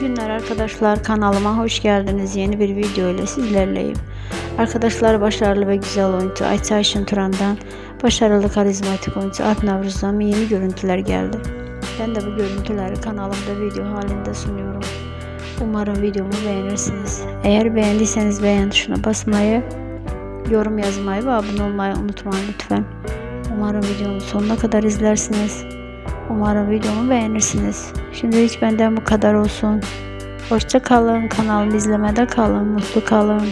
Günler arkadaşlar kanalıma hoş geldiniz. Yeni bir video ile sizlerleyim. Arkadaşlar başarılı ve güzel oyuncu Ayça Ayşin Turan'dan başarılı karizmatik oyuncu Alp Navruz'dan yeni görüntüler geldi. Ben de bu görüntüleri kanalımda video halinde sunuyorum. Umarım videomu beğenirsiniz. Eğer beğendiyseniz beğen tuşuna basmayı, yorum yazmayı ve abone olmayı unutmayın lütfen. Umarım videomu sonuna kadar izlersiniz. Umarım videomu beğenirsiniz. Şimdilik benden bu kadar olsun. Hoşça kalın. Kanalımı izlemede kalın. Mutlu kalın.